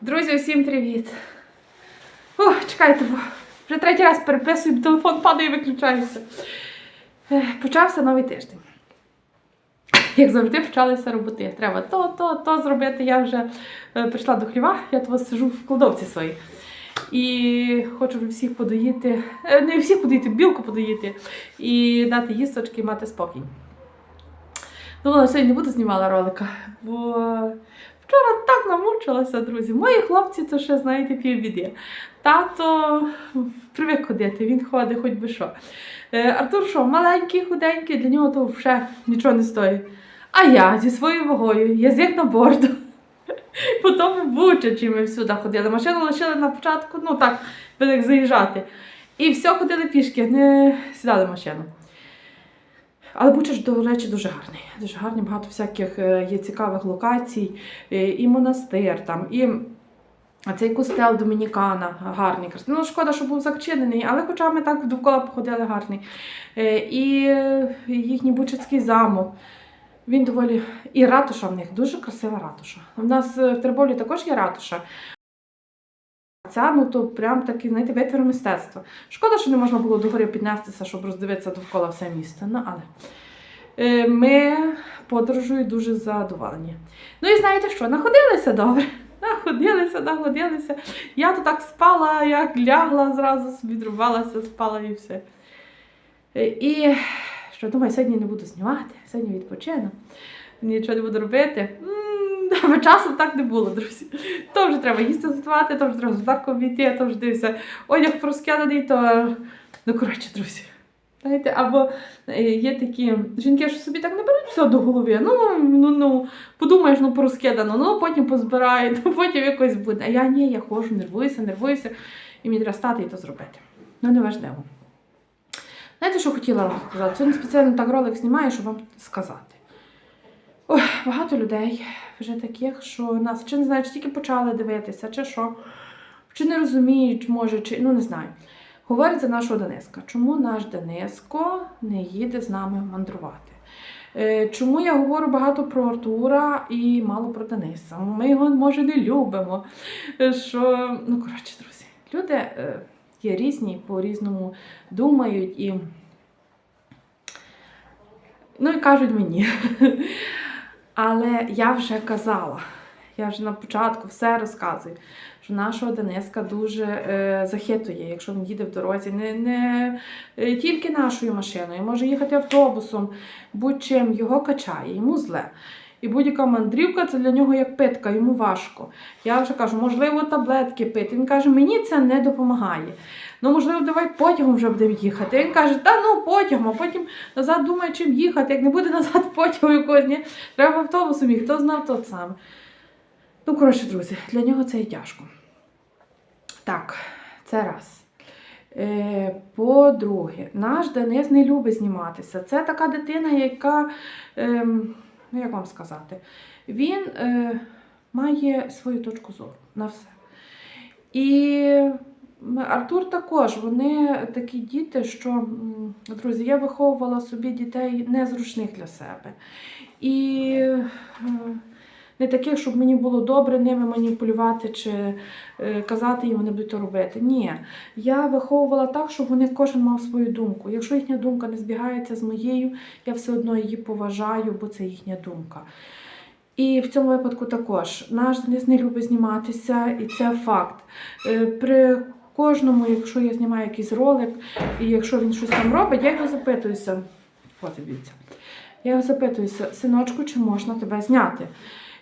Друзі, всім привіт! О, чекайте, бо вже третій раз переписую, телефон падає і виключається. Почався новий тиждень. Як завжди, почалися роботи. Треба то, то, то зробити. Я вже е, прийшла до хліва, я тут сижу в кладовці своїй. І хочу всіх подоїти, е, не всіх подоїти, білку подоїти і дати їсточки і мати спокій. Ладно, сьогодні не буду знімала ролика, бо вчора так намучилася, друзі. Мої хлопці, то ще, знаєте, півбіди. Тато привик ходити, він ходить хоч би що. Е, Артур що, маленький, худенький, для нього то вже нічого не стоїть. А я зі своєю вагою, язик на борду. Потім бучачі ми всюди ходили. Машину лишили на початку, ну так, як заїжджати. І все ходили пішки, не сідали машину. Але Бучач, до речі, дуже гарний. Дуже гарний, багато всяких е, є цікавих локацій, е, і монастир там, і цей костел Домінікана гарний. Ну, шкода, що був зачинений, але хоча ми так довкола походили гарний. Е, І їхній Бучацький замок. Він доволі. І ратуша в них дуже красива ратуша. У нас в Терболі також є ратуша. Ця, ну то прям такий, знаєте, витвір мистецтва. Шкода, що не можна було догори піднестися, щоб роздивитися довкола все місто. Ну, але е, ми подорожою дуже задоволені. Ну і знаєте що, находилися добре. Находилися, находилися. Я то так спала, як лягла, зразу відрубалася, спала і все. Е, І що думаю, сьогодні не буду знімати, сьогодні відпочину. Нічого не буду робити. Бо часу так не було, друзі. То вже треба їсти готувати, то вже треба здарку обійти, то вже дивися, одяг проскяданий, то. Ну, коротше, друзі. Знаєте, або е, є такі жінки, що собі так не беруть все до голови. Ну, ну, ну, подумаєш, ну порозкидано, ну потім позбирають, ну потім якось буде. А я ні, я ходжу, нервуюся, нервуюся, і мені треба стати і то зробити. Ну, неважливо. Знаєте, що хотіла вам сказати? Сьогодні спеціально так ролик знімаю, щоб вам сказати. Ой, багато людей вже таких, що нас чи не знаю, чи тільки почали дивитися, чи що, чи не розуміють, може, чи ну не знаю. Говорить за нашого Дениска. Чому наш Дениско не їде з нами мандрувати? Е, Чому я говорю багато про Артура і мало про Дениса? Ми його, може, не любимо. Е, Що, ну, коротше, друзі, люди е, є різні, по-різному думають і. Ну і кажуть мені. Але я вже казала, я вже на початку все розказую, що нашого Дениска дуже е, захитує, якщо він їде в дорозі, не, не е, тільки нашою машиною, може їхати автобусом, будь-чим його качає, йому зле. І будь-яка мандрівка це для нього як питка, йому важко. Я вже кажу, можливо, таблетки пити. Він каже, мені це не допомагає. Ну, можливо, давай потягом вже будемо їхати. Він каже, та ну потягом, а потім назад думає, чим їхати. Як не буде назад потягу якогось, ні, треба автобусом їхати, хто знав то саме. Ну, коротше, друзі, для нього це і тяжко. Так, це раз. Е, по-друге, наш Денис не любить зніматися. Це така дитина, яка, ем, ну як вам сказати, він е, має свою точку зору на все. І Артур також, вони такі діти, що, друзі, я виховувала собі дітей незручних для себе. І е, не таких, щоб мені було добре ними маніпулювати чи е, казати їм, вони будуть робити. Ні. Я виховувала так, щоб вони кожен мав свою думку. Якщо їхня думка не збігається з моєю, я все одно її поважаю, бо це їхня думка. І в цьому випадку також наш Денис не любить зніматися, і це факт. Е, При кожному, якщо я знімаю якийсь ролик, і якщо він щось там робить, я його запитуюся. Дивіться. Я його запитуюся, синочку, чи можна тебе зняти?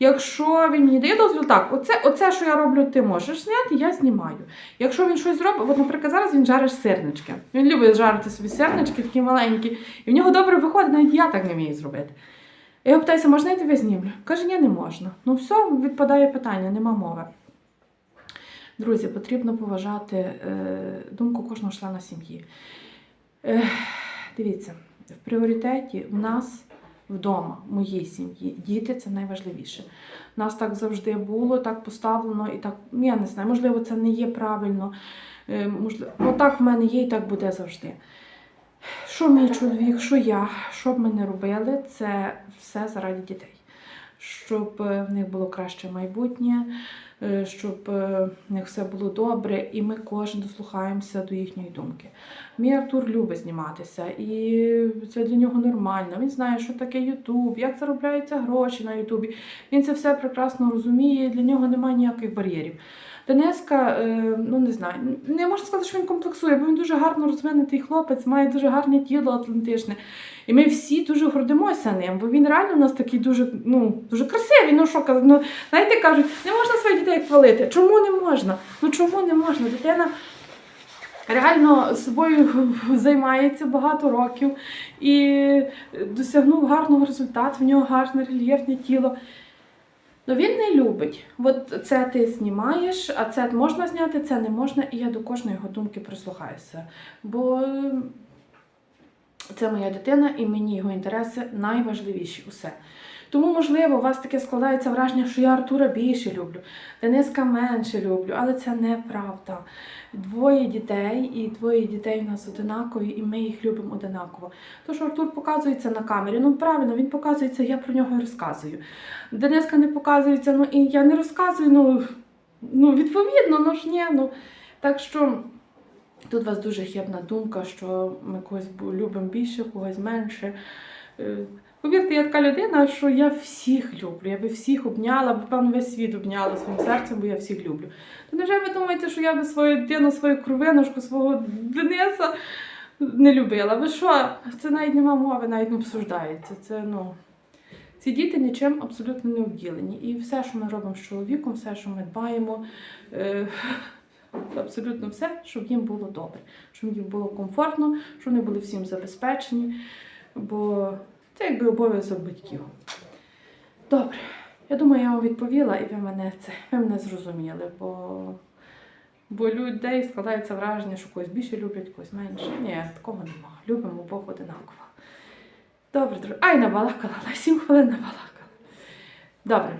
Якщо він мені дає дозвіл, так, оце, оце, що я роблю, ти можеш зняти, я знімаю. Якщо він щось зробить, от, наприклад, зараз він жарить сирнички. Він любить жарити собі сирнички, такі маленькі, і в нього добре виходить, навіть я так не вмію зробити. Я його питаюся, можна я тебе знімлю? Каже, ні, не можна. Ну все, відпадає питання, нема мови. Друзі, потрібно поважати е, думку кожного члена сім'ї. Е, дивіться, в пріоритеті в нас вдома, в моїй сім'ї, діти це найважливіше. У нас так завжди було, так поставлено, і так, ну, я не знаю, можливо, це не є правильно. Е, можливо, отак в мене є і так буде завжди. Що мій чоловік, що я, що б ми не робили, це все заради дітей. Щоб в них було краще майбутнє, щоб е, в них все було добре, і ми кожен дослухаємося до їхньої думки. Мій Артур любить зніматися, і це для нього нормально. Він знає, що таке Ютуб, як заробляються гроші на Ютубі. Він це все прекрасно розуміє, для нього немає ніяких бар'єрів. Денеска, е, ну не знаю, не можна сказати, що він комплексує, бо він дуже гарно розвинутий хлопець, має дуже гарне тіло атлантичне. І ми всі дуже гордимося ним, бо він реально у нас такий дуже, ну, дуже красивий. Ну що казати, ну, знаєте, кажуть, не можна своїх дітей хвалити. Чому не можна? Ну чому не можна? Дитина реально собою займається багато років і досягнув гарного результату, в нього гарне рельєфне тіло. Ну він не любить. От це ти знімаєш, а це можна зняти, це не можна, і я до кожної його думки прислухаюся. Бо е, це моя дитина, і мені його інтереси найважливіші усе. Тому, можливо, у вас таке складається враження, що я Артура більше люблю, Дениска менше люблю, але це неправда. Двоє дітей, і двоє дітей у нас одинакові, і ми їх любимо одинаково. То, що Артур показується на камері, ну правильно, він показується, я про нього і розказую. Дениска не показується, ну і я не розказую, ну, ну відповідно, ну ж ні. Ну. Так що тут у вас дуже хибна думка, що ми когось любимо більше, когось менше. Повірте, я така людина, що я всіх люблю. Я би всіх обняла, бо певно весь світ обняла своїм серцем, бо я всіх люблю. То невже ви думаєте, що я би свою дитину, свою кровинушку, свого Дениса не любила? Ви що? Це навіть нема мови, навіть не обсуждається. Це ну. Ці діти нічим абсолютно не обділені. І все, що ми робимо з чоловіком, все, що ми дбаємо, е, абсолютно все, щоб їм було добре, щоб їм було комфортно, щоб вони були всім забезпечені. Бо це якби обов'язок батьків. Добре, я думаю, я вам відповіла, і ви мене це ви мене зрозуміли, бо, бо людей складається враження, що когось більше люблять, когось менше. Ні, такого нема. Любимо Бог одинаково. Добре, друзі. Ай, набалакала, на 7 хвилин набалакала. Добре,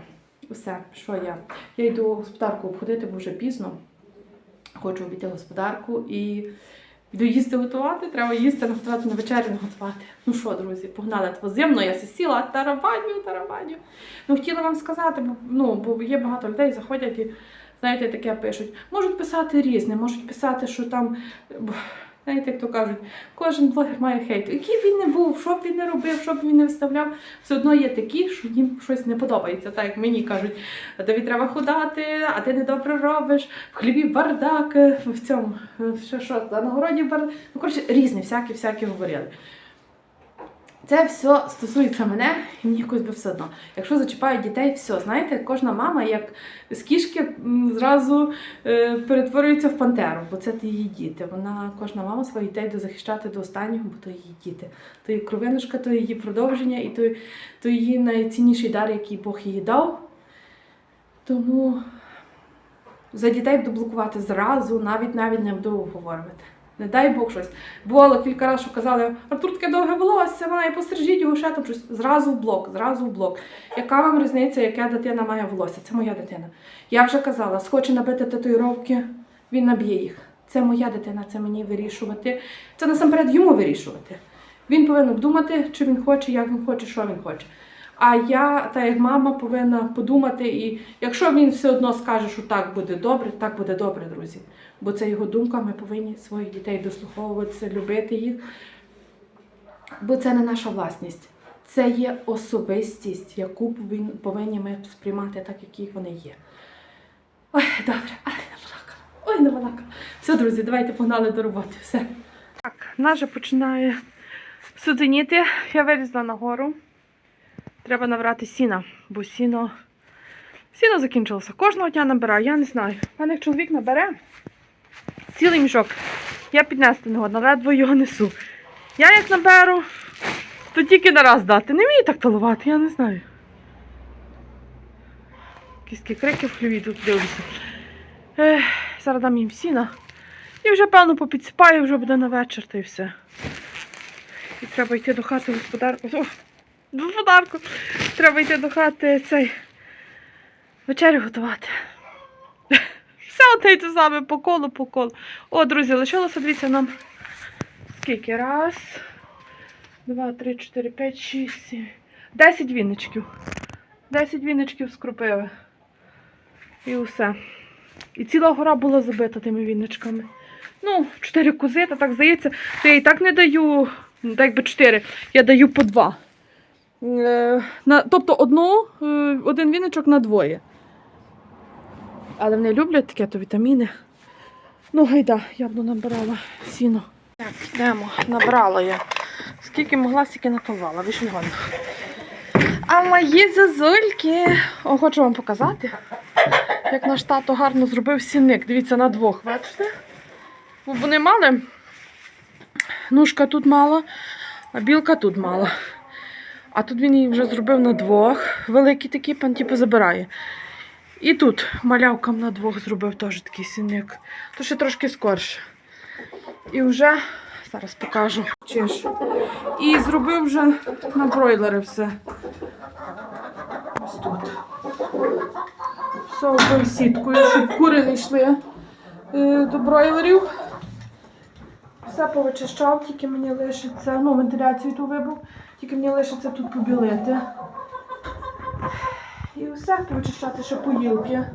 все, що я? Я йду господарку обходити, бо вже пізно. Хочу обійти господарку і йду їсти готувати. Треба їсти, наготувати на вечерю наготувати. Ну що, друзі, погнали твоземно, я сісіла, тарабаню, тарабаню. Ну, хотіла вам сказати, бо, ну, бо є багато людей, заходять і, знаєте, таке пишуть. Можуть писати різне, можуть писати, що там. Знаєте, як то кажуть, кожен блогер має хейт. Який він не був, що б він не робив, що б він не виставляв, все одно є такі, що їм щось не подобається. Так як мені кажуть, тобі треба худати, а ти недобре робиш, в хлібі бардак, в цьому, що, що, на городі бардак. Ну, коротше, різні, всякі, всякі говорили. Це все стосується мене, і мені якось би все одно. Якщо зачіпають дітей, все, знаєте, кожна мама, як з кішки, зразу е, перетворюється в пантеру, бо це її діти. Вона, кожна мама своїх дітей буде захищати до останнього, бо то її діти. То її кровинушка, то її продовження, і то, то її найцінніший дар, який Бог їй дав. Тому за дітей буду блокувати зразу, навіть навіть не буду обговорювати. Не дай Бог щось. Бувало кілька разів, що казали, Артур таке довге волосся має, пострижіть його ще там щось. Зразу в блок, зразу в блок. Яка вам різниця, яка дитина має волосся? Це моя дитина. Я вже казала, схоче набити татуїровки, він наб'є їх. Це моя дитина, це мені вирішувати. Це насамперед йому вирішувати. Він повинен думати, чи він хоче, як він хоче, що він хоче. А я, та як мама, повинна подумати, і якщо він все одно скаже, що так буде добре, так буде добре, друзі. Бо це його думка, ми повинні своїх дітей дослуховуватися, любити їх. Бо це не наша власність. Це є особистість, яку повин- повинні ми сприймати так, які вони є. Ой, добре, ай, набалакала. Ой, набалакала. Все, друзі, давайте погнали до роботи. Все. Так, вже починає сутеніти. Я вилізла нагору. Треба набрати сіна, бо сіно. Сіно закінчилося. Кожного дня набираю, я не знаю. У мене чоловік набере цілий мішок. Я піднести не годна, ледве його несу. Я як наберу, то тільки на раз дати. Не вмію так талувати, я не знаю. Кіські крики в хліві тут дивлюся. Зараз дам їм сіна. І вже, певно, попідсипаю, вже буде на вечір та й все. І треба йти до хати господарку. О, господарку. Треба йти до хати цей вечерю готувати. Все одне те саме по колу, по колу. О, друзі, лишилося, дивіться, нам скільки? Раз, два, три, чотири, п'ять, шість, сім. Десять віночків. Десять віночків скрупили. І все. І ціла гора була забита тими вінничками. Ну, чотири кози, та так здається, то я і так не даю, ну, так якби чотири, я даю по два. Е, на, тобто одну, е, один вінничок на двоє. Але вони люблять таке, то вітаміни. Ну, гайда, я б набирала сіно. Так, йдемо, набрала я. Скільки могла, стільки наповала, вишньону. А мої зазульки. О, хочу вам показати, як наш тато гарно зробив сінник. Дивіться, на двох, бачите? Вони мали. Ножка тут мала, а білка тут мала. А тут він її вже зробив на двох. Великий такий пан типу забирає. І тут малявкам на двох зробив теж такий сінник. То ще трошки скорше. І вже зараз покажу. Чиш. І зробив вже на бройлери все. Ось тут. Все обив сіткою, щоб кури не йшли е, до бройлерів. Все повичищав, тільки мені лишиться, ну, вентиляцію ту вибув, тільки мені лишиться тут побілити. І все, повичищати ще поїлки.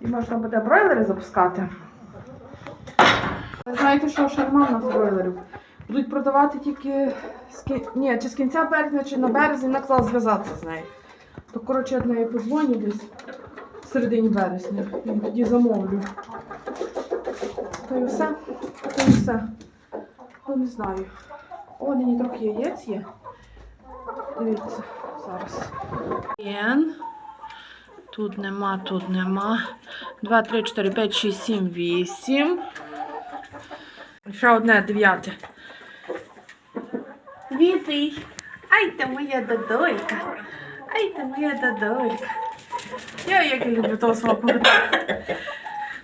І можна буде бройлери запускати. Знаєте, що ще нема бройлерів? Будуть продавати тільки з ки... Ні, чи з кінця березня, чи на березні наклав зв'язатися з нею. То, коротше, я до неї подзвоню десь в середині березня. І тоді замовлю. То і все. То і все. Ну, не знаю. О, нині трохи яєць є. Дивіться, зараз. Тут нема, тут нема. 2, 3, 4, 5, 6, 7, 8. Ще одне дев'яте. Вітий. Ай ти моя додолька. Ай ти моя додолька. Я як люблю того свого.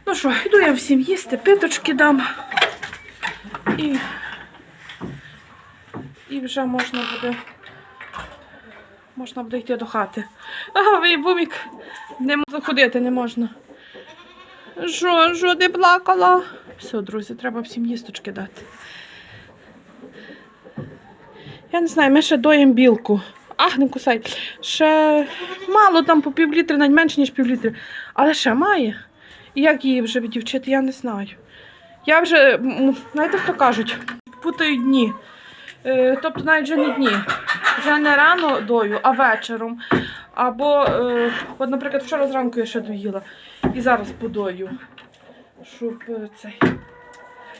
Ну що, йду я всім їсти, питочки дам. І, і вже можна буде. Можна буде йти до хати. Ага, ви бумік. Не можу заходити, не можна. Що, що ти плакала? Все, друзі, треба всім їсточки дати. Я не знаю, ми ще доїмо білку. Ах, не кусай. Ще мало там по півлітри, навіть менше, ніж півлітри. Але ще має. Як її вже відівчити, я не знаю. Я вже, знаєте, хто кажуть, путаю дні. Е, тобто навіть вже не дні. Вже не рано дою, а вечором. Або, е, от, наприклад, вчора зранку я ще доїла. І зараз подою. Щоб е, цей.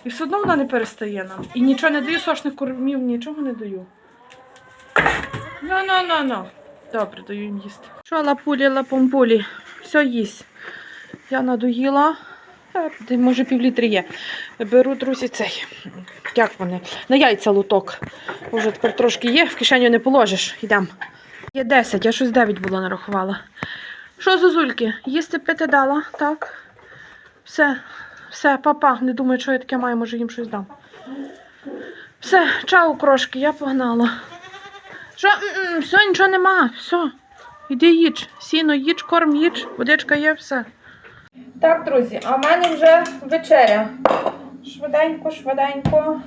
І все одно вона не перестає нам. І нічого не даю, сошних кормів, нічого не даю. Ну, ну, ну, ну. Добре, даю їм їсти. Що лапулі, лапомпулі? Все їсть. Я надоїла. Е, Може, півлітри є. Беру, друзі, цей. Як вони? На яйця луток. Вже тепер трошки є, в кишеню не положиш. Йдемо. Є 10, я щось 9 було нарахувала. Що, зозульки, їсти пити дала? Так. Все, все, папа. Не думаю, що я таке маю, може їм щось дам. Все, чао, крошки, я погнала. Що? Все, нічого нема. Все. Іди їж. Сіно, їж, корм, їж, водичка є, все. Так, друзі, а в мене вже вечеря. Швиденько, швиденько.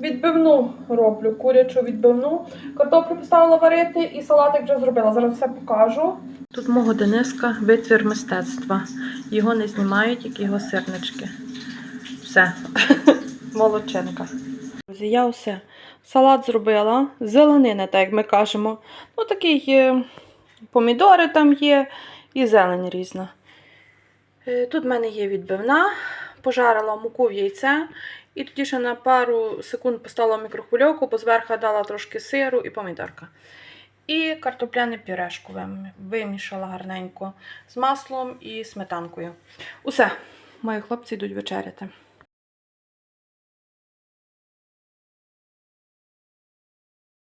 Відбивну роблю, курячу відбивну. Картоплю поставила варити і салатик вже зробила. Зараз все покажу. Тут мого Дениска витвір мистецтва. Його не знімають, тільки його сирнички. Все. Молодчинка. Друзі, я все. Салат зробила, зеленина, так як ми кажемо. Ну, такий е, помідори там є і зелень різна. Е, Тут в мене є відбивна, пожарила муку в яйце. І тоді ще на пару секунд поставила в мікрохвильовку, бо зверху дала трошки сиру і помідорка. І картопляне пюрешку вимішала гарненько з маслом і сметанкою. Усе, мої хлопці йдуть вечеряти.